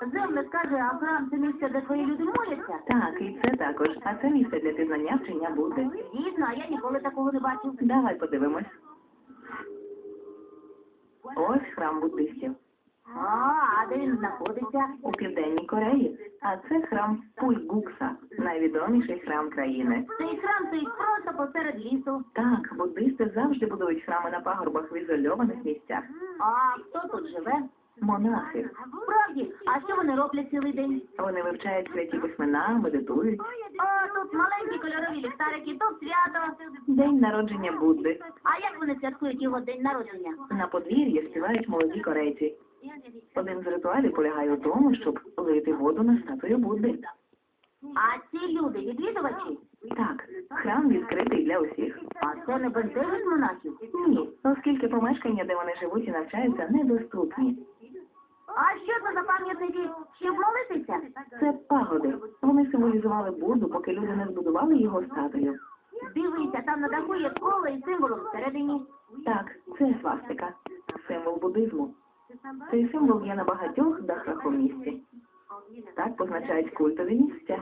Скажи, а храм це місце, де твої люди моляться? Так, і це також. А це місце для пізнання вчення Будди. Дійсно, а я ніколи такого не бачив. Давай подивимось. Ось храм буддистів А, а де він знаходиться? у південній Кореї. А це храм Пульгукса, найвідоміший храм країни. Цей храм стоїть просто посеред лісу. Так, буддисти завжди будують храми на пагорбах в ізольованих місцях. А хто тут живе? Монахи. Справді, а що вони роблять цілий день? Вони вивчають святі письмена, медитують. О, тут маленькі кольорові ліхтарики, тут свято. День народження Будди. А як вони святкують його день народження? На подвір'ї співають молоді корейці. Один з ритуалів полягає у тому, щоб лити воду на статую Будди. А ці люди відвідувачі? Так, храм відкритий для усіх. А це не бентежить монахів? Ні, оскільки помешкання, де вони живуть і навчаються, недоступні. А що це за пам'ятники? Чим молитися? Це пагоди. Вони символізували Будду, поки люди не збудували його статую. Дивися, там на даху є коло і символом всередині. Так, це свастика, символ буддизму. Цей символ є на багатьох дахах у місті. Так позначають культові місця.